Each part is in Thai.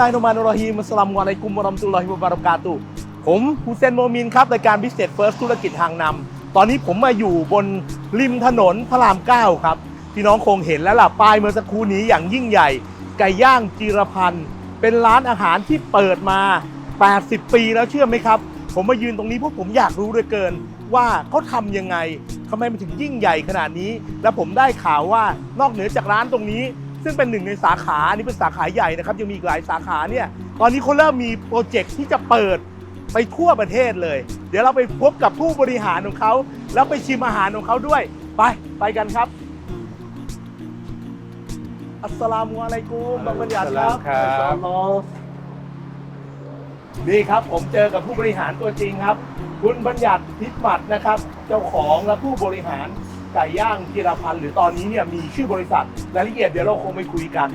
ลาฮิรเราะห์มานิรฮีมอัสลามุอะลัยกุมวะราะห์มตุลลอฮิวะบะเราะกาตุผมฮุเซนโมมินครับรายการ Business First ธุรกิจทางนำตอนนี้ผมมาอยู่บนริมถนนพระราม9ครับพี่น้องคงเห็นแล้วล่ะป้ายเมื่อสักครู่นี้อย่างยิ่งใหญ่ ไก่ย่างจีรพันธ์เป็นร้านอาหารที่เปิดมา 80 ปีแล้วเชื่อไหมครับ ผมมายืนตรงนี้เพราะผมอยากรู้เหลยเกินว่าเขาทำยังไงทำไมมันถึงยิ่งใหญ่ขนาดนี้ แล้วผมได้ข่าวว่านอกเหนือจากร้านตรงนี้ ซึ่งเป็นหนึ่งในสาขาอันนี่เป็นสาขาใหญ่นะครับยังมีอีกหลายสาขาเนี่ยตอนนี้เขาเริ่มมีโปรเจกต์ที่จะเปิดไปทั่วประเทศเลย เดี๋ยวเราไปพบกับผู้บริหารของเขา แล้วไปชิมอาหารของเขาด้วย ไปไปกันครับ อัสสลามุอะลัยกุมบางบัญญัติครับครับ อัสสลามุนี่ครับผมเจอกับผู้บริหารตัวจริงครับ คุณบัญญัติพิพัฒน์นะครับ เจ้าของและผู้บริหาร ไก่ย่างจิรพันธ์หรือตอนนี้เนี่ยมีชื่อบริษัทรายละเอียดเดี๋ยวเราคงไปคุยกัน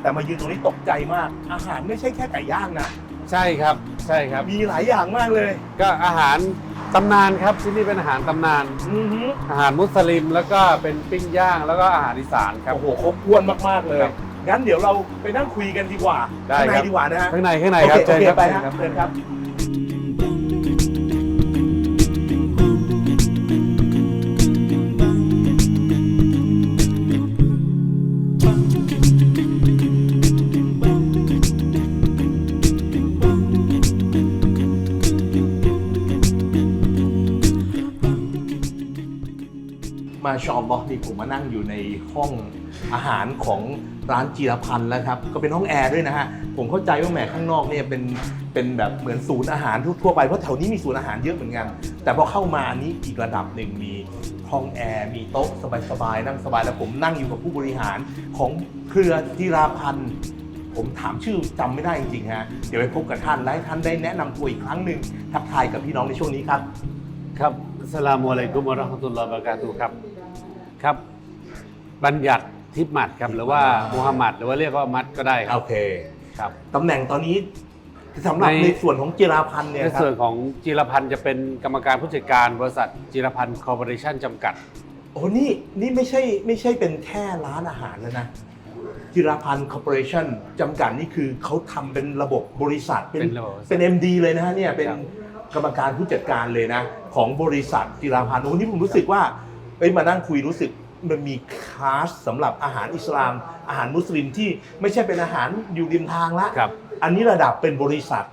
แต่มายืนตรงนี้ตกใจมาก อาหารไม่ใช่แค่ไก่ย่างนะใช่ครับใช่ครับ มีหลายอย่างมากเลย ก็อาหารตำนานครับที่นี่เป็นอาหารตำนาน อือฮึอาหารมุสลิมแล้วก็เป็นปิ้งย่างแล้วก็อาหารอีสานครับ โอ้โหครบถ้วนมากๆเลยครับงั้นเดี๋ยวเราไปนั่งคุยกันดีกว่าได้ข้างในครับ ดีกว่านะฮะข้างในข้างในโอครับเคโอเคเชิญครับไปเชิญฮะครับ เชิญครับ ชอมบอกนี่ผมมานั่งอยู่ในห้องอาหารของร้านจีรพันธ์แล้วครับ ก็เป็นห้องแอร์ด้วยนะฮะ ผมเข้าใจว่าแหมข้างนอกเนี่ยเป็นเป็นแบบเหมือนศูนย์อาหารทั่วไป เพราะแถวนี้มีศูนย์อาหารเยอะเหมือนกัน แต่พอเข้ามานี่อีกระดับหนึ่งมีห้องแอร์ มีโต๊ะสบายๆนั่งสบายแล้วผมนั่งอยู่กับผู้บริหารของเครือจีราพันธ์ผมถามชื่อจำไม่ได้จริงๆฮะ เดี๋ยวไปพบกับท่านและให้ท่านได้แนะนำตัวอีกครั้งหนึ่งทักทายกับพี่น้องในช่วงนี้ครับ ครับสลามุอะลัยกุมวะราะห์มะตุลลอฮ์บะเรากาตุครับ ครับ บัญญัติทิพย์หมัดครับหรือว่ามูฮัมหมัดหรือว่าเรียกว่ามัดก็ได้ครัโอบเคครับตำแหน่งตอนนี้สำหรับในในส่วนของจิราพันธ์เนี่ยในครัส่วนบของจิรพันธ์จะเป็นกรรมการผู้จัดการบริษัทจิรพันธ์คอร์ปอเรชั่นจำกัดโอ้นี่นี่ไม่ใช่ไม่ใช่เป็นแค่ร้านอาหารแล้วนะจิราพันธ์คอร์ปอเรชั่นจำกัดนี่คือเขาทำเป็นระบบบริษัทเป็นเป็นระบบเป็น MD เลยนะฮะเนี่ยเป็นครับกรรมการผู้จัดการเลยนะ ของบริษัทจิราพันธ์โอ้นี่ผมรู้สึกว่า เอ้ยมานั่งคุยรู้สึกมันมีคลาสสำหรับอาหารอิสลาม อาหารมุสลิมที่ไม่ใช่เป็นอาหารอยู่ริมทางละครับ อันนี้ระดับเป็นบริษัท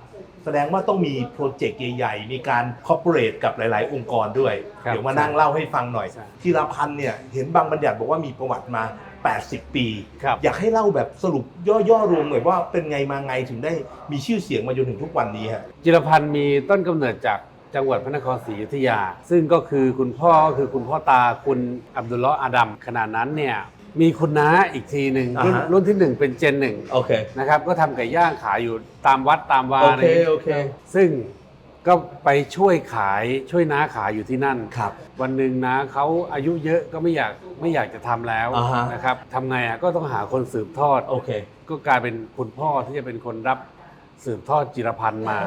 แสดงว่าต้องมีโปรเจกต์ใหญ่ๆ มีการคอร์ปอเรทกับหลาย ๆ องค์กรด้วย ครับเดี๋ยวมานั่งเล่าให้ฟังหน่อย ใช่ทีรพันธ์เนี่ยเห็นบางบัญญัติบอกว่ามีประวัติมา 80 ปี ครับ อยากให้เล่าแบบสรุปย่อๆรวมหน่อยว่าเป็นไงมาไงถึงได้มีชื่อเสียงมาจนถึงทุกวันนี้ฮะจิรพันธ์มีต้นกำเนิดจาก จังหวัดพระนครศรีอยุธยา ซึ่งก็คือคุณพ่อก็คือคุณพ่อตาคุณอับดุลเลาะห์อาดัมขณะนั้นเนี่ยมีคุณน้าอีกทีหนึ่งรุ่นอ่าฮะ รุ่นที่หนึ่งเป็นเจนหนึ่งโอเค นะครับก็ทำไก่ย่างขายอยู่ตามวัดตามวาโออะไรเคโอเค ซึ่งก็ไปช่วยขายช่วยน้าขายอยู่ที่นั่น ครับ วันหนึ่งน้าเขาอายุเยอะก็ไม่อยากไม่อยากจะทำแล้วอ่าฮะ นะครับทำไงอะก็ต้องหาคนสืบทอด โอเค ก็กลายเป็นคุณพ่อที่จะเป็นคนรับสืบทอดจิรพันธ์มา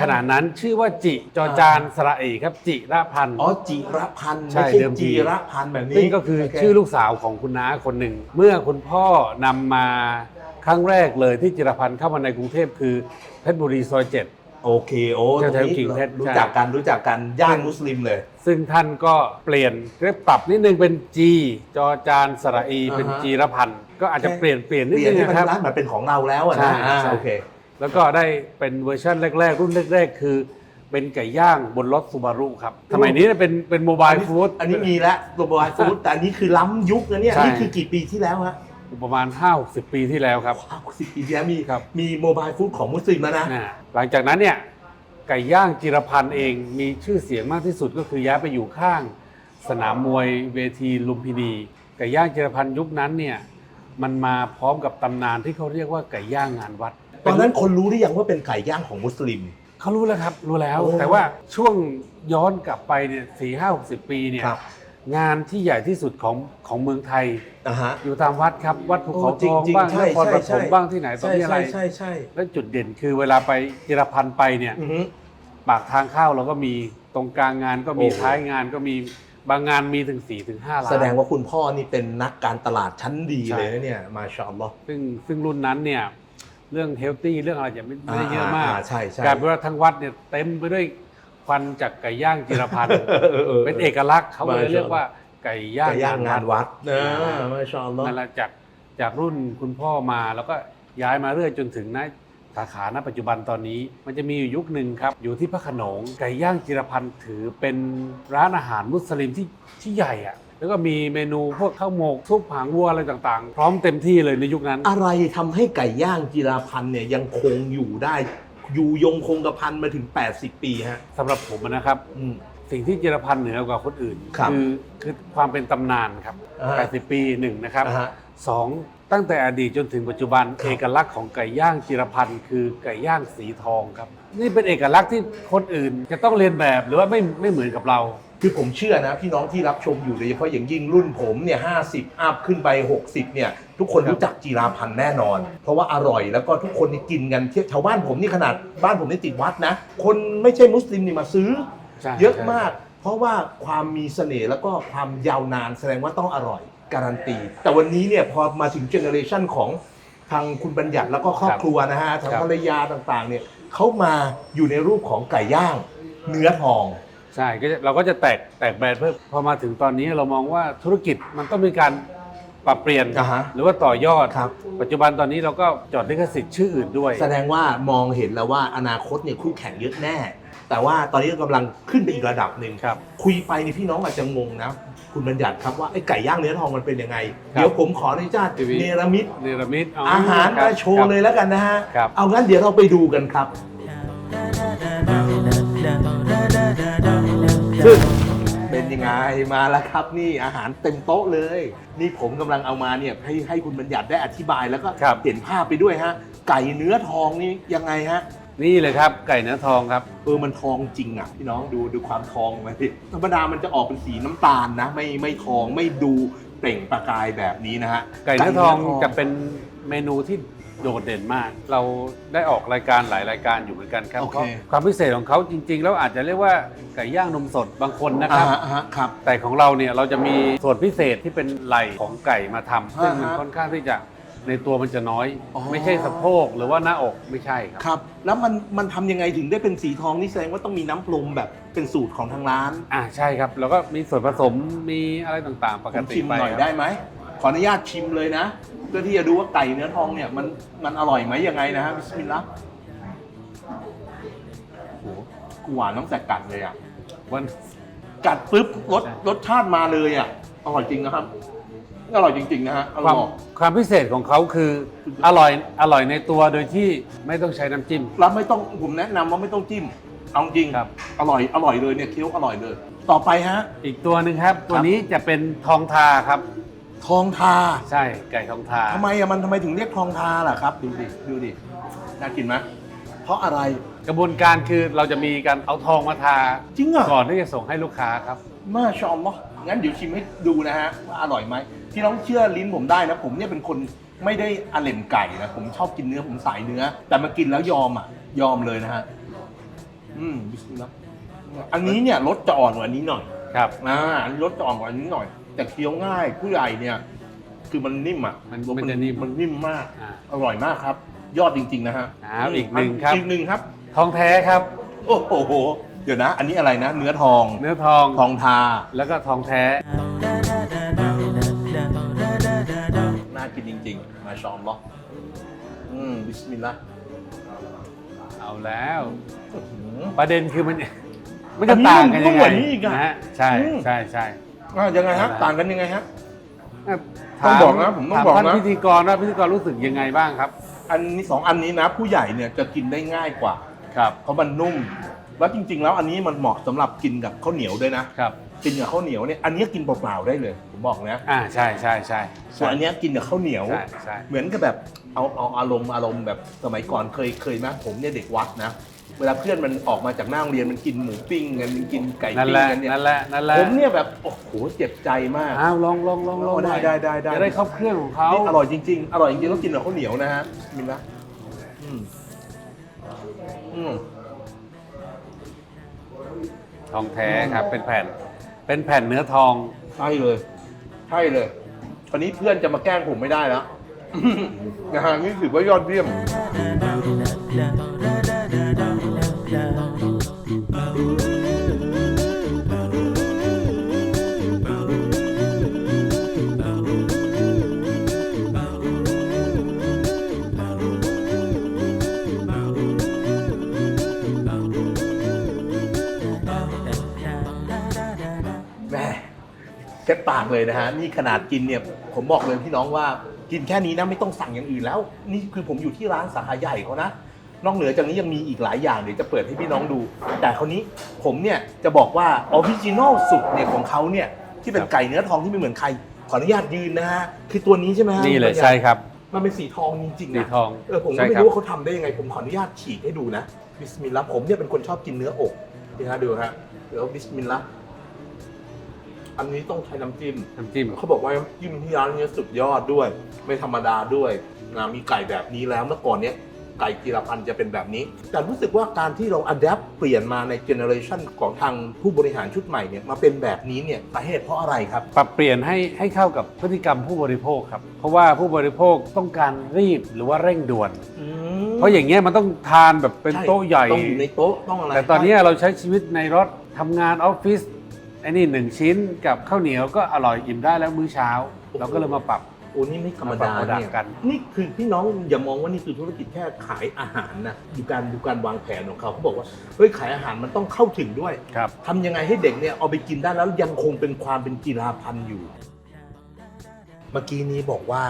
ขณะนั้นชื่อว่าจิจอจานสระเอกครับจิรพันธ์ อ๋อจิรพันธ์ใช่ไม่ใช่เดิมที จีรพันธ์แบบนี้ซึ่งก็คือโเชื่อลูกสาวของคุณน้าคนหนึ่ง เมื่อคุณพ่อนำมาครั้งแรกเลยที่จิรพันธ์เข้ามาในกรุงเทพคือเพชรบุรีซอยเจ็ด โอเคโอ้แถวๆตรงนี้กิ่งเพชร รู้ใช่จักกันรู้จักกันย่านมุสลิมเลย ซึ่งท่านก็เปลี่ยนเรียกปรับนิดนึงเป็นจีจอจานสระอีอ่าฮะเป็นจีรพันธ์ก็อาจจะแค่เปลี่ยนเปลี่ยนนิดเปลี่ยนึนงให้มันนะครับ ร้านเหมือนเป็นของเราแล้วอะใช่นะอ่าใช่ โอเค แล้วก็ได้เป็นเวอร์ชันแรก ๆ รุ่นแรก ๆ คือ เป็นไก่ย่างบนรถซูบารุครับสมัยนี้เป็นเป็นโมบายฟู้ดอันนี้มีแล้วตัวบอยฟู้ดแต่อันนี้คือล้ำยุคนะเนี่ยใช่นี่คือกี่ปีที่แล้วฮะประมาณ 5-60 ปีที่แล้วครับว้าวสิบปีที่แล้วมีครับมีโมบายฟู้ดของมุสลิมแล้วนะนะ หลังจากนั้นเนี่ยไก่ย่างจิรพันธ์เองมีชื่อเสียงมากที่สุดก็คือย้ายไปอยู่ข้าง สนามมวยเวทีลุมพินีไก่ย่างจิรพันธ์ยุคนั้นเนี่ยมันมาพร้อมกับตำนานที่เขาเรียกว่าไก่ย่างงานวัด ตอนนั้นคนรู้หรือยังว่าเป็นไก่ย่างของมุสลิม เขารู้แล้วครับ รู้แล้วโอ้แต่ว่าช่วงย้อนกลับไปเนี่ยสี่ห้าหกสิบปีเนี่ยครับงานที่ใหญ่ที่สุดของของเมืองไทย อ่าฮะ อยู่ตามวัดครับ วัดภูเขาโอ้จริทงองจริงบ้างใช่นครปใช่ฐมใช่ บ้างที่ไหนตรงใช่นี้อะไร ใช่ใช่ใช่แล้วจุดเด่นคือเวลาไปจิรพันธ์ไปเนี่ย อือฮึ ปากทางเข้าเราก็มีตรงกลางงานก็มีโอ้ท้ายงานก็มีบางงานมีถึง4ี่ถึงห้าล้าน แสดงว่าคุณพ่อนี่เป็นนักการตลาดชั้นดีใช่ เลยนะเนี่ย มาชาอัลลอฮ์ซึ่งซึ่งรุ่นนั้นเนี่ย เรื่องเฮลตี้เรื่องอะไรจะไม่ไม่ได้เยอะมากใช่ใช่กลายเป็นว่าทั้งวัดเนี่ยเต็มไปด้วยควันจากไก่ย่างจิรพันธ์เป็นเอกลักษณ์เขาเลยเรียกว่าไก่ย่างไก่ย่างงานวัดนะอ่ามาชาอัลลอฮ์นั่นแหละจากจากรุ่นคุณพ่อมาแล้วก็ย้ายมาเรื่อยจนถึงณสาขาณปัจจุบันตอนนี้ มันจะมีอยู่ยุคหนึ่งครับ อยู่ที่พระโขนงไก่ย่างจิรพันธ์ถือเป็นร้านอาหารมุสลิมที่ที่ใหญ่อะ แล้วก็มีเมนูพวกข้าวหมกทุกผางวัวอะไรต่างๆ พร้อมเต็มที่เลยในยุคนั้น อะไรทำให้ไก่ย่างจิราพันธ์เนี่ยยังคงอยู่ได้ อยู่ยงคงกระพันมาถึง 80 ปีฮะ สำหรับผมนะครับ อืม สิ่งที่จิรพันธ์เหนือกว่าคนอื่นครับอคือความเป็นตำนานครับ อ่าฮะ 80 ปีหนึ่งนะครับ อ่าฮะ สองตั้งแต่อดีตจนถึงปัจจุบันครับ เอกลักษณ์ของไก่ย่างจิรพันธ์คือไก่ย่างสีทองครับ นี่เป็นเอกลักษณ์ที่คนอื่นจะต้องเรียนแบบหรือว่าไม่ไม่เหมือนกับเรา คือผมเชื่อนะพี่น้องที่รับชมอยู่โดยเฉพาะอย่างยิ่งรุ่นผมเนี่ยห้าสิบอัพขึ้นไป 60เนี่ยทุกคนครับรู้จักจีราพันธ์แน่นอน เพราะว่าอร่อยแล้วก็ทุกคนนี่กินกันเที่ยวชาวบ้านผมนี่ขนาดบ้านผมนี่ติดวัดนะ คนไม่ใช่มุสลิมนี่มาซื้อ ใช่เยอะใช่ มาก เพราะว่าความมีเสน่ห์แล้วก็ความยาวนานแสดงว่าต้องอร่อยการันตี แต่วันนี้เนี่ยพอมาถึงเจเนอเรชันของทางคุณบัญญัติแล้วก็ครอบครัวนะฮะทางภรรยาต่างๆเนี่ยเขามาอยู่ในรูปของไก่ย่าง เนื้อทอง ใช่ก็จะเราก็จะแตกแตกแบรนด์เพิ่มพอมาถึงตอนนี้เรามองว่าธุรกิจมันต้องมีการปรับเปลี่ยน อ่าฮะหรือว่าต่อยอด ครับ ปัจจุบันตอนนี้เราก็จดลิขสิทธิ์ชื่ออื่นด้วย แสดงว่ามองเห็นแล้วว่าอนาคตเนี่ยคู่แข่งเยอะแน่ แต่ว่าตอนนี้กำลังขึ้นไปอีกระดับหนึ่งครับคุยไปนี่พี่น้องอาจจะงงนะ คุณบัญญัติครับว่าไอ้ไก่ย่างเนื้อทองมันเป็นยังไง ครับเดี๋ยวผมขออนุญาตทีวี เนรมิตเนรมิตอาหารคบมาโชว์เลยแล้วกันนะฮะ ครับ เอางั้นเดี๋ยวเราไปดูกันครับ ซึ่งเป็นยังไงมาแล้วครับนี่อาหารเต็มโต๊ะเลย นี่ผมกำลังเอามาเนี่ยให้ให้คุณบัญญัติได้อธิบายแล้วก็ครับ เห็นภาพไปด้วยฮะ ไก่เนื้อทองนี่ยังไงฮะ นี่เลยครับ ไก่เนื้อทองครับ เออมันทองจริงอะพี่น้องดูดูความทองมันดิธรรมดามันจะออกเป็นสีน้ำตาลนะ ไม่ไม่ทองไม่ดูเปล่งประกายแบบนี้นะฮะไก่เนื้อทองจะเป็นเมนูที่ โดดเด่นมาก เราได้ออกรายการหลายรายการอยู่เหมือนกันครับโอเค เพราะความพิเศษของเขาจริง ๆ แล้วอาจจะเรียกว่าไก่ย่างนมสดบางคนนะคอ่ารับฮะอ่าฮะครับ แต่ของเราเนี่ยเราจะมีส่วนพิเศษที่เป็นไหล่ของไก่มาทำซึ่งมันอ่าฮะค่อนข้างที่จะในตัวมันจะน้อย อ๋อ ไม่ใช่สะโพกหรือว่าหน้าอกไม่ใช่ครับครับ แล้วมันมันทำยังไงถึงได้เป็นสีทองนี่แสดงว่าต้องมีน้ำปรุงแบบเป็นสูตรของทางร้านอ่าใช่ครับ แล้วก็มีส่วนผสมมีอะไรต่างๆ ปผกมติชิมไปหน่อยครับได้ไหม ขออนุญาตชิมเลยนะ เพื่อที่จะดูว่าไก่เนื้อทองเนี่ยมันมันอร่อยไหมยังไงนะฮะบิสมิลลาห์โอ้โหกูหวานน้ำแตกกัดเลยอะวันกัดปุ๊บรสใช่รสชาติมาเลยอะอร่อยจริงนะครับอร่อยจริง ๆ นะฮะอความร่อยความพิเศษของเขาคืออร่อยอร่อยในตัวโดยที่ไม่ต้องใช้น้ำจิ้มแล้วไม่ต้องผมแนะนำว่าไม่ต้องจิ้มเอาจริงครับ อร่อยอร่อยเลยเนี่ยเคี้ยวอร่อยเลย ต่อไปฮะ อีกตัวหนึ่งครับ ตัวนี้จะเป็นทองทาครับ ทองทาใช่ไก่ทองทาทำไมอะมันทำไมถึงเรียกทองทาล่ะครับ ดูดิดูดิน่ากินไหมเพราะอะไรกระบวนการคือเราจะมีการเอาทองมาทาจริงอะก่อนที่จะส่งให้ลูกค้าครับมาชอมมะงั้นเดี๋ยวชิมให้ดูนะฮะว่าอร่อยไหมพี่น้องเชื่อลิ้นผมได้นะ ผมเนี่ยเป็นคนไม่ได้อร่มไก่นะผมชอบกินเนื้อผมสายเนื้อ แต่มากินแล้วยอมอะ ยอมเลยนะฮะอืมบิสมิลลาห์อันนี้เนี่ยรสจะอ่อนกว่าอันนี้หน่อยครับอ่าอันนี้รสจะอ่อนกว่าอันนี้หน่อย แต่เคี้ยวง่ายผู้ใหญ่เนี่ย คือมันนิ่มอะมันมันจะนิ่มมันนิ่มมาก อ่า อร่อยมากครับ ยอดจริง ๆ นะฮะครับอีกหนึ่งครับ อีกหนึ่งครับ ทองแท้ครับ โอ้โห เดี๋ยวนะ อันนี้อะไรนะ เนื้อทอง เนื้อทองทองทา แล้วก็ทองแท้ น่ากินจริง ๆ มาชอมลออืมบิสมิลลาห์เอาแล้ว อื้อหือ ประเด็นคือมัน มันอัจะนนี้ต่างกันมันยังกไงว่านี้อีกอะนะฮะใช่อืม ใช่ใช่ อ่ายังไงฮะเอาละต่างกันยังไงฮะถาต้องบอกนะผมต้องถาบอกนะท่านพิธีกรว่าพิธีกรรู้สึกยังไงบ้างครับ อันนี้สองอันนี้นะ ผู้ใหญ่เนี่ยจะกินได้ง่ายกว่า ครับ เพราะมันนุ่ม แล้วจริง ๆ แล้วอันนี้มันเหมาะสำหรับกินกับข้าวเหนียวด้วยนะ ครับ กินกับข้าวเหนียวเนี่ยอันนี้กินเปล่าๆได้เลย ผมบอกนะอ่า ใช่ใช่ใช่ส่วนอันเนี้ยกินกับข้าวเหนียว ใช่ใช่ เหมือนกับแบบเอาเอาอารมณ์อารมณ์แบบสมัยก่อนเคยเคยไหมผมเนี่ยเด็กวัดนะ เวลาเพื่อนมันออกมาจากหน้าโรงเรียนมันกินหมูปิ้งกันมันกินไก่นั่นปิ้แหงละกันเนี่ยนั่นแหละนั่นแหละผมเนี่ยแบบโอ้โหเจ็บใจมาก อ้าวลองลองลองลองได้หน่อยได้ได้ได้ จะได้เข้าเครื่องของเขานี่อร่อยจริงๆ อร่อยจริงๆต้องกินกับข้าวเหนียวนะฮะมินนะอืมอืมทองแท้ครับ เป็นแผ่น เป็นแผ่นเนื้อทองใช่เลยใช่เลยตอนนี้เพื่อนจะมาแกล้งผมไม่ได้แล้ว นะฮะนี่ถือว่ายอดเยี่ยมแเช็ดปากเลยนะฮะนี่ขนาดกินเนี่ยผมบอกเลยพี่น้องว่ากินแค่นี้นะไม่ต้องสั่งอย่างอื่นแล้ว นี่คือผมอยู่ที่ร้านสาขาใหญ่เขานะนอกเหนือจากนี้ยังมีอีกหลายอย่างเดี๋ยวจะเปิดให้พี่น้องดู แต่คราวนี้ผมเนี่ยจะบอกว่าออริจินอลสุดเนี่ยของเขาเนี่ยที่เป็นครับไก่เนื้อทองที่ไม่เหมือนใครขออนุญาตยืนนะฮะคือตัวนี้ใช่ไหมฮะนี่เลยคุณปัญญาใช่ครับ มันเป็นสีทองจริงๆสีนะทองเออผมก็ใช่ไม่ครับรู้ว่าเขาทำได้ยังไงผมขออนุญาตฉีกให้ดูนะบิสมิลลาห์ผมเนี่ยเป็นคนชอบกินเนื้ออกนี่ฮะดูฮะเดี๋ยวบิสมิลลาห์ อันนี้ต้องใช้น้ำจิ้ม น้ำจิ้มเขาบอกว่าจิ้มที่ร้านนี้สุดยอดด้วย ไม่ธรรมดาด้วยนะมีไก่แบบนี้แล้วเมื่อก่อนเนี้ยไก่กีรพันธ์จะเป็นแบบนี้ แต่รู้สึกว่าการที่เราอัดแอปเปลี่ยนมาในเจเนอเรชันของทางผู้บริหารชุดใหม่เนี่ยมาเป็นแบบนี้เนี่ยสาเหตุเพราะอะไรครับ ปรับเปลี่ยนให้ให้เข้ากับพฤติกรรมผู้บริโภคครับ เพราะว่าผู้บริโภคต้องการรีบหรือว่าเร่งด่วน เพราะอย่างเงี้ยมันต้องทานแบบเป็นโต๊ะใหญ่ ต้องอยู่ในโต๊ะต้องอะไรแต่ตอนนี้เราใช้ชีวิตในรถทำงานออฟฟิศ ไอ้นี่หนึ่งชิ้นกับข้าวเหนียวก็อร่อยอิ่มได้แล้วมื้อเช้า เราก็เลยมาปรับโอ้นี่ไม่ธรรมดามาปรับเนี่ย product กัน นี่คือพี่น้องอย่ามองว่านี่คือธุรกิจแค่ขายอาหารนะดูการดูการวางแผนของเขาเขาบอกว่าเฮ้ยขายอาหารมันต้องเข้าถึงด้วยครับ ทำยังไงให้เด็กเนี่ยเอาไปกินได้แล้วยังคงเป็นความเป็นกีฬาพันธุ์อยู่ เมื่อกี้นี้บอกว่า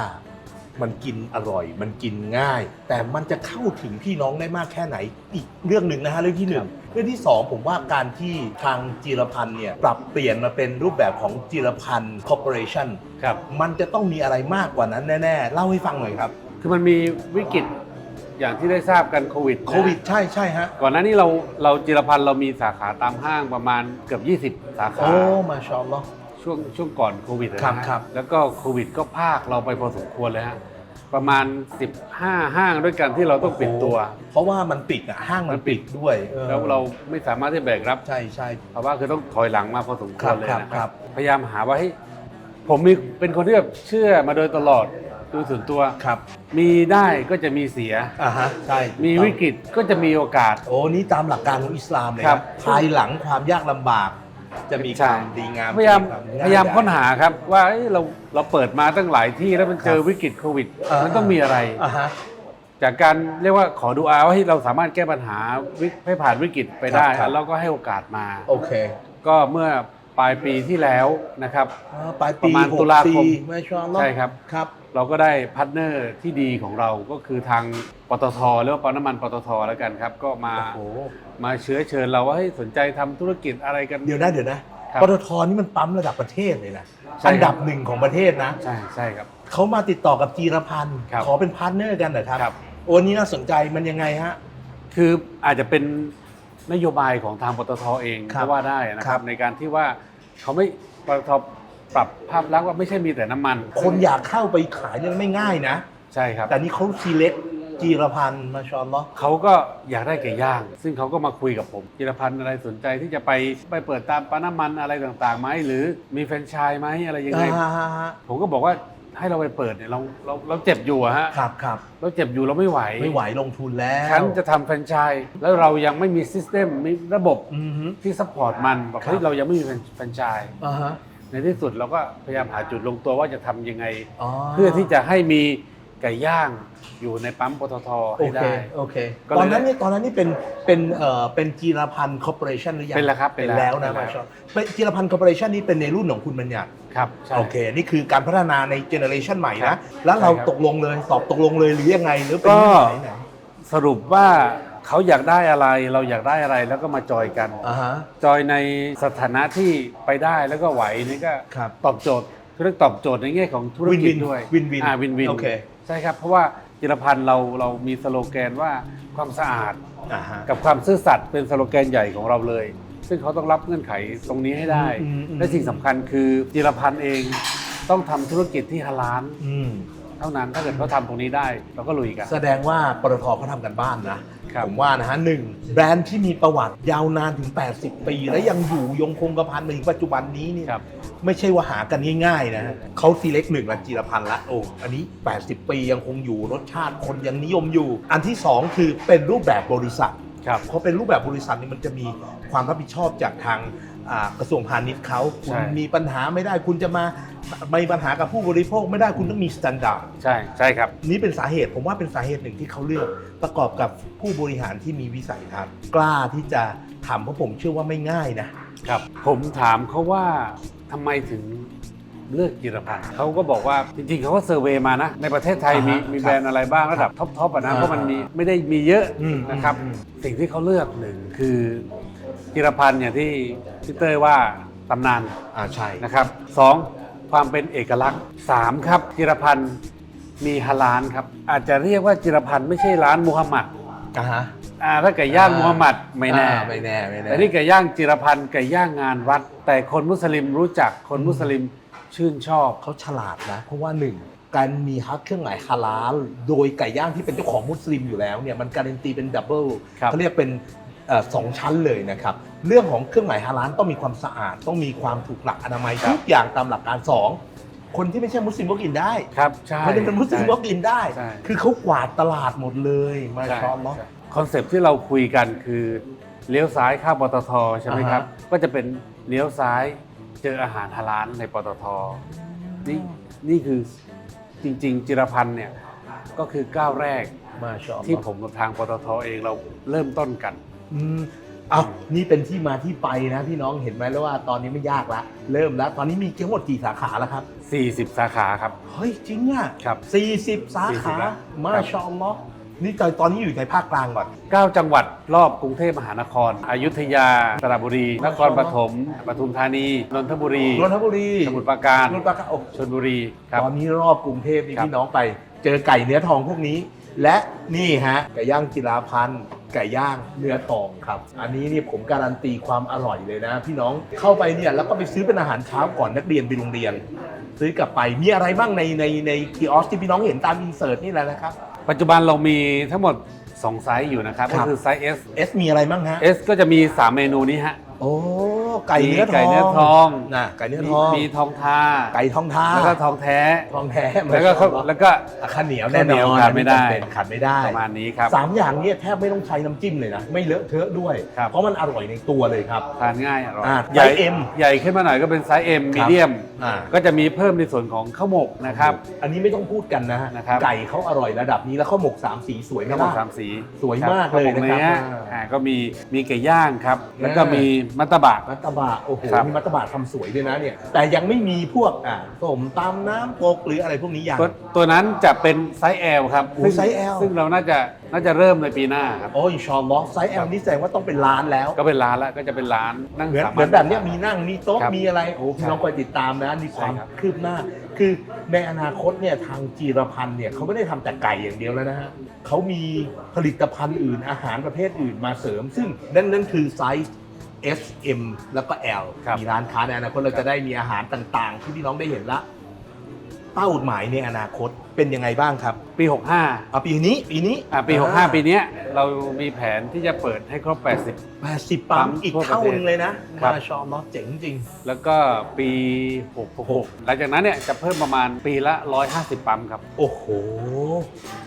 มันกินอร่อย มันกินง่าย แต่มันจะเข้าถึงพี่น้องได้มากแค่ไหน อีกเรื่องหนึ่งนะฮะเรื่องที่หนึ่งเรื่องที่สองผมว่าการที่ทางจีรพันธ์เนี่ยปรับเปลี่ยนมาเป็นรูปแบบของจีรพันธ์คอร์ปอเรชั่นครับ มันจะต้องมีอะไรมากกว่านั้นแน่ ๆ เล่าให้ฟังหน่อยครับ คือมันมีวิกฤตอย่างที่ได้ทราบกันโควิดนะโควิดใช่ใช่ฮะ ก่อนหน้านี้เราเราจิรพันธ์เรามีสาขาตามห้างประมาณเกือบ 20 สาขา โอ้ มาชาอัลลอฮ์ ช่วงช่วงก่อนโควิดนะฮะครับครับ แล้วก็โควิดก็ภาคเราไปพอสมควรเลยฮะ ประมาณ 15 ห้างด้วยกันที่เราต้องปิดตัว เพราะว่ามันปิดอะห้างมันปิดด้วยออแล้วเราไม่สามารถที่จะแบกรับใช่ใช่ ภาวะคือต้องถอยหลังมาพอสมควรเลยครับนะคครัรับบ พยายามหาว่าให้ยผมมีเป็นคนที่แบบเชื่อมาโดยตลอดโดยส่วนตัว ครับมีได้ก็จะมีเสีย อ่าฮะใช่มีวิกฤตก็จะมีโอกาส โอ้นี่ตามหลักการของอิสลามเลยครับ ภายหลังความยากลำบาก จะมีคใช่วามดีงามพยายามจะควพยายามง่ค้นหาครับ ว่าเอ้ยเราเราเปิดมาตั้งหลายที่แล้วมันเจอครับวิกฤตโควิด อ่ามั มันต้องมีอะไร อ่าฮะ จากการเรียกว่าขอดูอาว่าให้เราสามารถแก้ปัญหาวิให้ผ่านวิกฤตไปได้ ครับแล้วเราก็ให้โอกาสมา โอเคก็เมื่อปลายปีที่แล้วนะครับ อ่าปลายปปีระมาณตุลาคม64ไม่ชอบใช่ครับ ครับ เราก็ได้พาร์ทเนอร์ที่ดีของเราก็คือทางปตทหรือว่าปั๊มน้ำมันปตทแล้วกันครับ ก็มาโอ้โหมาเชื้อเชิญเราว่าให้ยสนใจทำธุรกิจอะไรกัน เดี๋ยวนะเดี๋ยวนะครับปตทนี่มันปั๊มระดับประเทศเลยนะใช่ครับ อันดับหนึ่งของประเทศนะใช่ใช่ครับ เขามาติดต่อกับจีรพันธ์ครับขอเป็นพาร์ทเนอร์กันเหรอครับ ครับ โอ้นี่น่าสนใจมันยังไงฮะ คืออาจจะเป็นนโยบายของทางปตทเองครับก็ว่าได้นะคครัรับบในการที่ว่าเขาไม่ปตท ปรับภาพลักษณ์ว่าไม่ใช่มีแต่น้ำมันคนอยากเข้าไปขายเนี่ยไม่ง่ายนะ ใช่ครับ แต่นี่เขาซีเล็กจีรพันธ์มาชอนเนาะเขาก็อยากได้ไก่ย่าง ซึ่งเขาก็มาคุยกับผมจิรพันธ์อะไรสนใจที่จะไปไปเปิดตามปั๊มน้ำมันอะไรต่างๆไหมหรือมีแฟรนไชส์ไหมอะไรยังไงอ่าฮะฮะผมก็บอกว่าให้เราไปเปิดเนี่ยเราเราเราเจ็บอยู่อะฮะครับครับเราเจ็บอยู่เราไม่ไหวไม่ไหวลงทุนแล้วฉันจะทำแฟรนไชส์แล้วเรายังไม่มีซิสเต็มมีระบบอือฮึที่ซัพพอร์ตมันบอกครับเฮ้ยเรายังไม่มีแฟรนไชส์อ่าฮะ ในที่สุดเราก็พยายามหาจุดลงตัวว่าจะทำยังไงอ๋อเพื่อที่จะให้มีไก่ย่างอยู่ในปั๊มปตทโอให้เคได้ โอเคก็เลยตอนนั้นนี่ตอนนั้นนี่เป็นเป็นเอ่อเป็นจีรพันธ์คอร์ปอเรชันหรือยังเป็นแล้วครับเป็นเป็นแล้แล้ววนะเป็นแล้ว มาชอนเป็นจีรพันธ์คอร์ปอเรชันนี่เป็นในรุ่นของคุณบัญญัติ ครับใช่ โอเค นี่คือการพัฒนาในเจเนอเรชันใหม่ครันะ บแล้วเราใช่ครับตกลงเลย ตอบตกลงเลยหรือยังไง หรือเป็นก็ที่ไหนไหน สรุปว่า เขาอยากได้อะไรเราอยากได้อะไรแล้วก็มาจอยกัน อ่าฮะ จอยในสถานะที่ไปได้แล้วก็ไหวนี่ก็ครับ ตอบโจทย์เรื่องตอบโจทย์ในแง่ของธุรกิจ Win-win ด้วย Win-win อ่าวินวินโอเคใช่ครับ เพราะว่าจิรพันธ์เราเรามีสโลแกนว่าความสะอาด อ่าฮะ กับความซื่อสัตย์เป็นสโลแกนใหญ่ของเราเลย ซึ่งเขาต้องรับเงื่อนไขตรงนี้ให้ได้ อืมอืม และสิ่งสำคัญคือจิรพันธ์เองต้องทำธุรกิจที่ฮาลาลอืม เท่านั้นถ้าเกิดเขาทำตรงนี้ได้ เราก็ลุยกัน แสดงว่าปตทเขาทำกันบ้านนะ ครับ ผมว่านะฮะหนึ่งแบรนด์ที่มีประวัติยาวนานถึง 80 ปี และยังอยู่ยงคงกระพันมาถึงปัจจุบันนี้เนี่ยครับ ไม่ใช่ว่าหากันง่ายๆนะฮะเขาซีเล็กหนึ่งละจีรพันธ์ละโอ้อันนี้ 80 ปียังคงอยู่รสชาติคนยังนิยมอยู่ อันที่ 2 คือเป็นรูปแบบบริษัท ครับพอเป็นรูปแบบบริษัทนี่มันจะมีความรับผิดชอบจากทางอ่า กระทรวงพาณิชย์เขาคุณใช่มีปัญหาไม่ได้คุณจะมามีปัญหากับผู้บริโภคไม่ได้คุณต้องมีมาตรฐานใช่ใช่ครับ นี่เป็นสาเหตุผมว่าเป็นสาเหตุหนึ่งที่เขาเลือกประกอบกับผู้บริหารที่มีวิสัยทัศน์กล้าที่จะทำเพราะผมเชื่อว่าไม่ง่ายนะครับ ผมถามเขาว่าทำไมถึงเลือกจิรพันธ์เขาก็บอกว่าจริงๆเขาก็เซอร์เวยมานะ ในประเทศไทยมีอ่าฮะมีแบรนด์อะไรบ้างระดับท็อปทอปอะนะอ่าเพราะมันมีไม่ได้มีเยอะอืมนะครับอืมสิ่งที่เขาเลือกหนึ่งคือ จิรพันธ์อย่างที่พี่เต้ยว่าตำนานอ่าใช่นะครับสองความเป็นเอกลักษณ์สามครับจิรพันธ์มีฮาลาลครับ อาจจะเรียกว่าจิรพันธ์ไม่ใช่ร้านมูฮัมหมัดอ่าฮะอ่าถ้าไก่ย่างอ่ามูฮัมหมัดไม่แน่อ่าไม่แน่ไม่แน่แต่นี่ไก่ย่างจิรพันธ์ไก่ย่างงานวัด แต่คนมุสลิมรู้จักคนมุสลิมชื่นชอบ เขาฉลาดนะเพราะว่าหนึ่งการมีฮักเครื่องหมายฮาลาลโดยไก่ย่างที่เป็นเจ้าของมุสลิมอยู่แล้วเนี่ยมันการันตีเป็นดับเบิลครับ เขาเรียกเป็นเอ่อ สองชั้นเลยนะครับ เรื่องของเครื่องหมายฮาลาลต้องมีความสะอาด ต้องมีความถูกหลักอนามัยทุกอย่างตามหลักการสองคนที่ไม่ใช่มุสลิมก็กินได้ครับใช่ไม่ได้เป็นมุสลิมก็กินได้ ใช่ คือเขากวาดตลาดหมดเลยมาใช่ชาอัลลอฮ์ใช่คอนเซปต์ที่เราคุยกันคือเลี้ยวซ้ายเข้าปตทใช่ไหมครับ อ่าฮะ ก็จะเป็นเลี้ยวซ้ายเจออาหารฮาลาลในปตทนี่นี่คือจริง ๆ จิรพันธ์เนี่ยก็คือก้าวแรกมาชาอัลลอฮ์ ที่ผมกับทางปตทเองเราเริ่มต้นกัน อืมเอานี่เป็นที่มาที่ไปนะพี่น้องเห็นไหมแล้วว่าตอนนี้ไม่ยากละเริ่มแล้ว ตอนนี้มีทั้งหมดกี่สาขาแล้วครับ 40 สาขาครับ เฮ้ยจริงอะครับ 40 สาขา40แล้วมาชาอัลลอฮ์นี่ตอนตอนนี้อยู่ในภาคกลางก่อน 9 จังหวัดรอบกรุงเทพมหานคร อยุธยา สระบุรี นครปฐม ปทุมธานี นนทบุรี นนทบุรีสมุทรปราการ นนทปราการโอ้ชลบุรีครับ ตอนนี้รอบกรุงเทพนี่ครับ พี่น้องไป เจอไก่เนื้อทองพวกนี้ และนี่ฮะไก่ย่างจิราพันธ์ไก่ย่างเนื้อทองครับ อันนี้นี่ผมการันตีความอร่อยเลยนะ พี่น้องเข้าไปเนี่ยแล้วก็ไปซื้อเป็นอาหารเช้าก่อนนักเรียนไปโรงเรียน ซื้อกลับไปมีอะไรบ้างในในในคีออสที่พี่น้องเห็นตามอินเสิร์ตนี่แหละนะครับ ปัจจุบันเรามีทั้งหมด 2 ไซส์อยู่นะครับครัก็บคือไซส์ S S มีอะไรบ้างฮะ S ก็จะมี 3 เมนูนี้ฮะ โอ้ ไก่เนื้อทองมีไก่เนื้อทองนะไก่เนื้อมีทองมีทองทาไก่ทองท้าแล้วก็ทองแท้ทองแท้แล้วก็มาชาอัลลอฮ์แล้วก็ข้าวเหนียวแน่นข้าวเหนียวอนขาดไม่ได้อันนี้จำเป็นขาดไม่ได้ประมาณนี้ครับสามอย่างเนี้แทบไม่ต้องใช้น้ำจิ้มเลยนะไม่เลอะเทอะด้วยครับเพราะมันอร่อยในตัวเลยครับทานง่ายอร่อยอ่าใหญ่ไซส์ M ใหญ่ขึ้นมาหน่อยก็เป็นไซส์ M มีเดียม อ่า ก็จะมีเพิ่มในส่วนของข้าวหมกนะครับ อันนี้ไม่ต้องพูดกันนะฮะนะครับ ไก่เขาอร่อยระดับนี้แล้วข้าวหมกสามสีสวยไหมข้าวหมกล่ะสามสีสวยครับมากเลยข้วหมนะครับเนื้ออ่าอ่าก็มีมีไก่ย่างครับ แล้วก็อ่ามีมีมัตตบะ มัตตบะโอ้โหครับ มีมัตตบะทำสวยด้วยนะเนี่ย แต่ยังไม่มีพวกอ่าส้มตำน้ำปกหรืออะไรพวกนี้ยัง ตัวตัวนั้นจะเป็นไซส์ L ครับโอ้ซึ่งไซส์ L ซึ่งเราน่าจะน่าจะเริ่มในปีหน้าครับ โอ้อินชาอัลลอฮ์ไซส์ L นี่แสดงว่าต้องเป็นร้านแล้ว ก็เป็นร้านแล้วก็จะเป็นร้านนั่งเหมือนสามารถ เหมือนแบบเนี้ยมีนั่งมีโต๊ะครับมีอะไรโอ้พี่น้องคอยติดตามนะมีความใช่ครับ คืบหน้า คือในอนาคตเนี่ยทางจีรพันธ์เนี่ยเขาไม่ได้ทำแต่ไก่อย่างเดียวแล้วนะฮะเขามีผลิตภัณฑ์อื่นอาหารประเภทอื่นมาเสริม ซึ่งนั่นนั่นคือไซส์ S M แล้วก็ L ครับมีร้านค้าในอนาคตเราจะได้มีอาหารต่างๆ ที่พี่น้องได้เห็นละ เป้าหมายในอนาคตเป็นยังไงบ้างครับปี 65เอาปีนี้ปีนี้อ่าปี 65 ปีเนี้ยเรามีแผนที่จะเปิดให้ครบ 80 80ปั๊มอีกทั่วประเทศเท่านึงเลยนะครับ มาชอมเนาะเจ๋งจริง แล้วก็ปี 66 หลังจากนั้นเนี่ยจะเพิ่มประมาณปีละ 150 ปั๊มครับ โอ้โห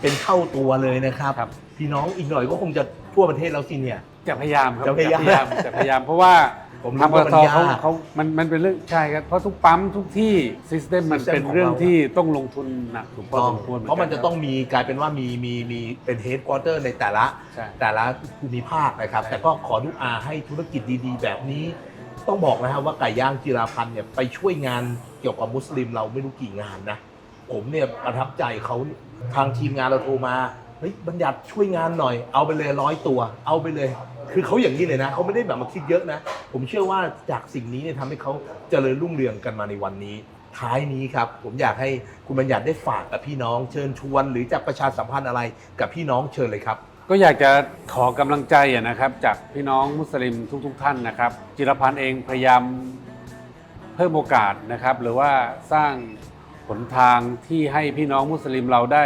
เป็นเท่าตัวเลยนะครับครับ พี่น้องอีกหน่อยก็คงจะทั่วประเทศแล้วสิเนี่ย จะพยายามครับจะพยายาม จะพยายาม เพราะว่า ผมรู้ทางปว่าตมันทเขายาก เขามันมันเป็นเรื่องใช่ครับ เพราะทุกปั๊มทุกที่ซิสเต็มมัน System เป็นของเรื่องเรา ที่ต้องลงทุนหนักถูกพอต้องสมควรหกัเพราะมันจะต้องมีกลายเป็นว่ามีมีมีเป็นเฮดควอเตอร์ในแต่ละ ใช่ แต่ละภูมิภาคนะครับ ใช่ แต่ก็ขอดุอาให้ธุรกิจดีๆ แบบนี้ ต้องบอกนะครับว่าไก่ย่างจิราพันธ์เนี่ยไปช่วยงานเกี่ยวกับมุสลิมเราไม่รู้กี่งานนะ ผมเนี่ยประทับใจเขาทางทีมงานเราโทรมาเฮ้ยบัญญัติช่วยงานหน่อย เอาไปเลยร้อยตัว เอาไปเลย คือเขาอย่างนี้เลยนะเขาไม่ได้แบบมาคิดเยอะนะ ผมเชื่อว่าจากสิ่งนี้เนี่ยทำให้เขาเจริญรุ่งเรืองกันมาในวันนี้ ท้ายนี้ครับ ผมอยากให้คุณบัญญัติได้ฝากกับพี่น้อง เชิญชวน หรือจะประชาสัมพันธ์อะไรกับพี่น้องเชิญเลยครับ ก็อยากจะขอกำลังใจอะนะครับ จากพี่น้องมุสลิมทุก ๆ ท่านนะครับ จิรพันธ์เองพยายามเพิ่มโอกาสนะครับ หรือว่าสร้างหนทางที่ให้พี่น้องมุสลิมเราได้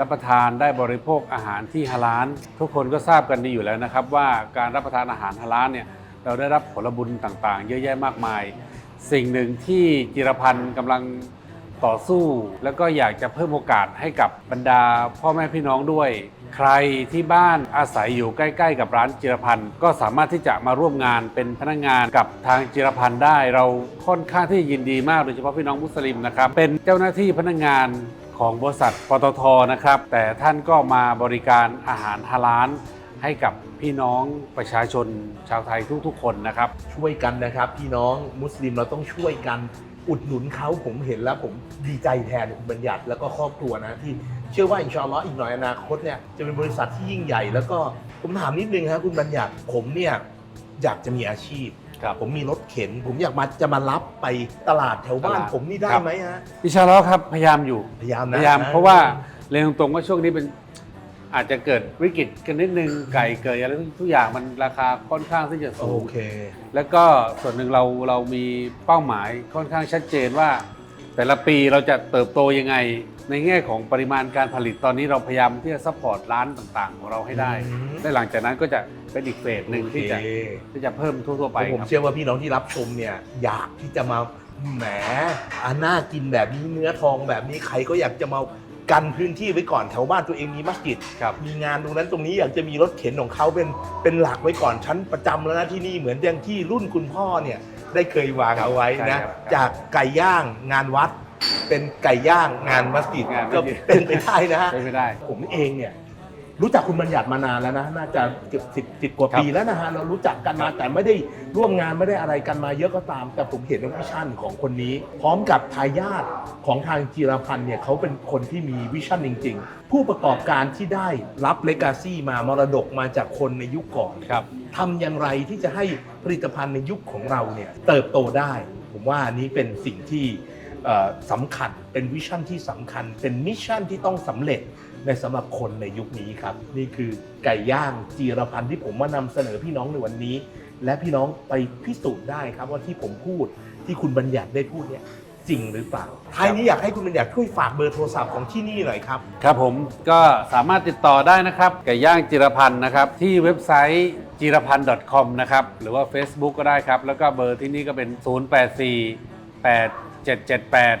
รับประทานได้บริโภคอาหารที่ฮาลาลทุกคนก็ทราบกันดีอยู่แล้วนะครับ ว่าการรับประทานอาหารฮาลาลเนี่ยเราได้รับผลบุญต่างๆ เยอะแยะมากมาย สิ่งหนึ่งที่จิรพันธ์กำลังต่อสู้ แล้วก็อยากจะเพิ่มโอกาสให้กับบรรดาพ่อแม่พี่น้องด้วย ใครที่บ้านอาศัยอยู่ใกล้ ๆ กับร้านจิรพันธ์ก็สามารถที่จะมาร่วมงานเป็นพนักงานกับทางจิรพันธ์ได้ เราค่อนข้างที่ยินดีมากโดยเฉพาะพี่น้องมุสลิมนะครับเป็นเจ้าหน้าที่พนักงาน ของบริษัทปตทนะครับ แต่ท่านก็มาบริการอาหารฮาลาลให้กับพี่น้องประชาชนชาวไทยทุกๆ คนนะครับ ช่วยกันนะครับ พี่น้องมุสลิมเราต้องช่วยกันอุดหนุนเขาผมเห็นแล้วผมดีใจแทนคุณบัญญัติแล้วก็ครอบครัวนะที่เชื่อว่าอินชาอัลลอฮ์อีกหน่อยอนาคตเนี่ยจะเป็นบริษัทที่ยิ่งใหญ่ แล้วก็ผมถามนิดนึงครับคุณบัญญัติผมเนี่ยอยากจะมีอาชีพ ครับ ผมมีรถเข็น ผมอยากมาจะมารับไปตลาดแถวบ้านตลาดผมนี่ได้ครับ ไหมฮะอินชาอัลลอฮ์ครับพยายามอยู่ พยายามพนะยายามเพราะว่าเรียนตรงๆว่าช่วงนี้เป็นอาจจะเกิดวิกฤตกันนิดนึงไก่เกิดอะไรทุกอย่างมันราคาค่อนข้างที่จะโอสูงเค แล้วก็ส่วนหนึ่งเราเรามีเป้าหมายค่อนข้างชัดเจนว่า แต่ละปีเราจะเติบโตยังไง ในแง่ของปริมาณการผลิตตอนนี้เราพยายามที่จะซัพพอร์ตร้านต่างๆ ของเราให้ได้ อืม และหลังจากนั้นก็จะเป็นอีกเฟสหนึ่งที่จะโอเคที่จะเพิ่มทั่วๆไปผมครับ เชื่อว่าพี่น้องที่รับชมเนี่ยอยากที่จะมาแหมอาน่ากินแบบนี้เนื้อทองแบบนี้ใครก็อยากจะมากันพื้นที่ไว้ก่อนแถวบ้านตัวเองมีมัสยิดครับ มีงานตรงนั้นตรงนี้อยากจะมีรถเข็นของเขาเป็นเป็นหลักไว้ก่อนชั้นประจำแล้วนะที่นี่เหมือนอย่างที่รุ่นคุณพ่อเนี่ยได้เคยวางเอาไว้ใช่นะ ครับ จากไก่ย่างงานวัด เป็นไก่ย่างงานมัสยิดงานมัก็สยิดเป็นไปได้นะฮะเป็นไม่ได้ ผมเองเนี่ยรู้จักคุณบัญญัติมานานแล้วนะน่าจะเกือบสิบสิบกว่าครับปีแล้วนะฮะเรารู้จักกันมาแต่ไม่ได้ร่วมงานไม่ได้อะไรกันมาเยอะก็ตาม แต่ผมเห็นวิชั่นของคนนี้ พร้อมกับทายาทของทางจีรพันธ์เนี่ยเขาเป็นคนที่มีวิชั่นจริง ๆ ผู้ประกอบการที่ได้รับเลกาซี่มามรดกมาจากคนในยุคก่อน ครับ ทำอย่างไรที่จะให้ผลิตภัณฑ์ในยุคของเราเนี่ยเติบโตได้ ผมว่าอันนี้เป็นสิ่งที่เอ่อ สำคัญเป็นวิชั่นที่สำคัญ เป็นมิชชั่นที่ต้องสำเร็จในสำหรับคนในยุคนี้ครับ นี่คือไก่ย่างจีรพันธ์ที่ผมมานำเสนอพี่น้องในวันนี้ และพี่น้องไปพิสูจน์ได้ครับว่าที่ผมพูดที่คุณบัญญัติได้พูดเนี่ยจริงหรือเปล่าท้ายนี้อยากให้คุณบัญญัติช่วยฝากเบอร์โทรศัพท์ของที่นี่หน่อยครับ ครับผมก็สามารถติดต่อได้นะครับไก่ย่างจิรพันธ์นะครับ ที่เว็บไซต์จิรพันธ์ .com นะครับ หรือว่า Facebook ก็ได้ครับ แล้วก็เบอร์ที่นี่ก็เป็น 084 8778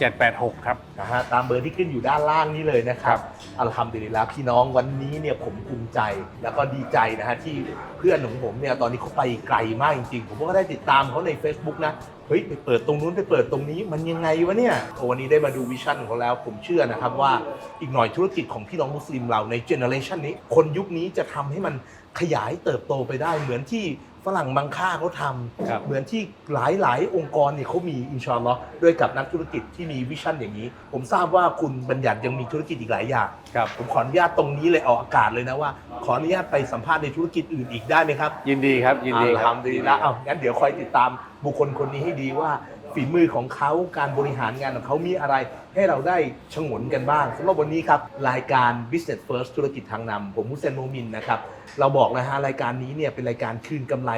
786 ครับ นะฮะตามเบอร์ที่ขึ้นอยู่ด้านล่างนี้เลยนะครัครับบอัลฮัมดุลิลละพี่น้องวันนี้เนี่ยผมภูมิใจแล้วก็ดีใจนะฮะที่เพื่อนของผมเนี่ยตอนนี้เขาไปไกลมากจริงๆ ผมก็ได้ติดตามเขาใน Facebook นะ เฮ้ยไปเปิดตรงนู้นไปเปิดตรงนี้มันยังไงวะเนี่ยโอ้วันนี้ได้มาดูวิชั่นของเขาแล้ว ผมเชื่อนะครับว่าอีกหน่อยธุรกิจของพี่น้องมุสลิมเราในเจเนอเรชันนี้ คนยุคนี้จะทำให้มันขยายเติบโตไปได้เหมือนที่ ฝรั่งบางค่าเขาทำครับเหมือนที่หลายๆ องค์กรเนี่ยเขามีอินชาอัลลอฮ์ด้วยกับนักธุรกิจที่มีวิชั่นอย่างนี้ ผมทราบว่าคุณบัญญัติยังมีธุรกิจอีกหลายอย่างครับผมขออนุญาตตรงนี้เลยออกอากาศเลยนะว่า ขออนุญาตไปสัมภาษณ์ในธุรกิจอื่นอีกได้ไหมครับ ยินดีครับยินดีอัลครัฮับมดุลิลละอ้าวงั้นเดี๋ยวคอยติดตามบุคคลคนนี้ให้ดีว่า ฝีมือของเขาการบริหารงานของเขามีอะไร ให้เราได้ชงนกันบ้างสำหรับวันนี้ครับรายการ Business First ธุรกิจทางนำผมมุสเซนโมมินนะครับเราบอกนะฮะรายการนี้เนี่ยเป็นรายการคืนกำไร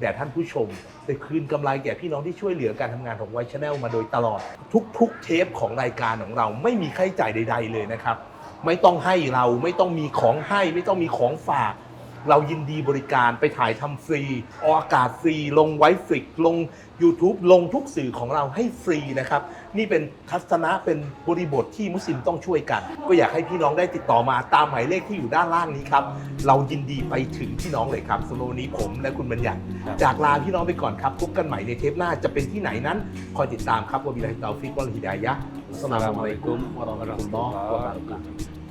แด่ท่านผู้ชมแต่คืนกำไรแก่พี่น้องที่ช่วยเหลือการทำงานของไวชแนลมาโดยตลอด ทุกๆเทปของรายการของเราไม่มีค่าใช้จ่ายใด ๆ เลยนะครับ ไม่ต้องให้เราไม่ต้องมีของให้ ไม่ต้องมีของฝาก เรายินดีบริการไปถ่ายทำฟรีออกอากาศฟรี ลงไวฟลิกลง YouTube ลงทุกสื่อของเราให้ฟรีนะครับ นี่เป็นทัศนะเป็นบริบทที่มุสลิมต้องช่วยกัน ก็อยากให้พี่น้องได้ติดต่อมาตามหมายเลขที่อยู่ด้านล่างนี้ครับ เรายินดีไปถึงพี่น้องเลยครับสำหรับวันนี้ผมและคุณบัญญัติครับจากลาพี่น้องไปก่อนครับพบกันใหม่ในเทปหน้าจะเป็นที่ไหไหนนั้นคอยติดตามครับวะบิลลาฮิตาฟิกวัลฮิดายะฮ์อัสสลามุอะลัยกุมวะเราะห์มะตุลลอฮ์วะบะเราะกาตุฮ์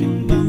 Goodbye.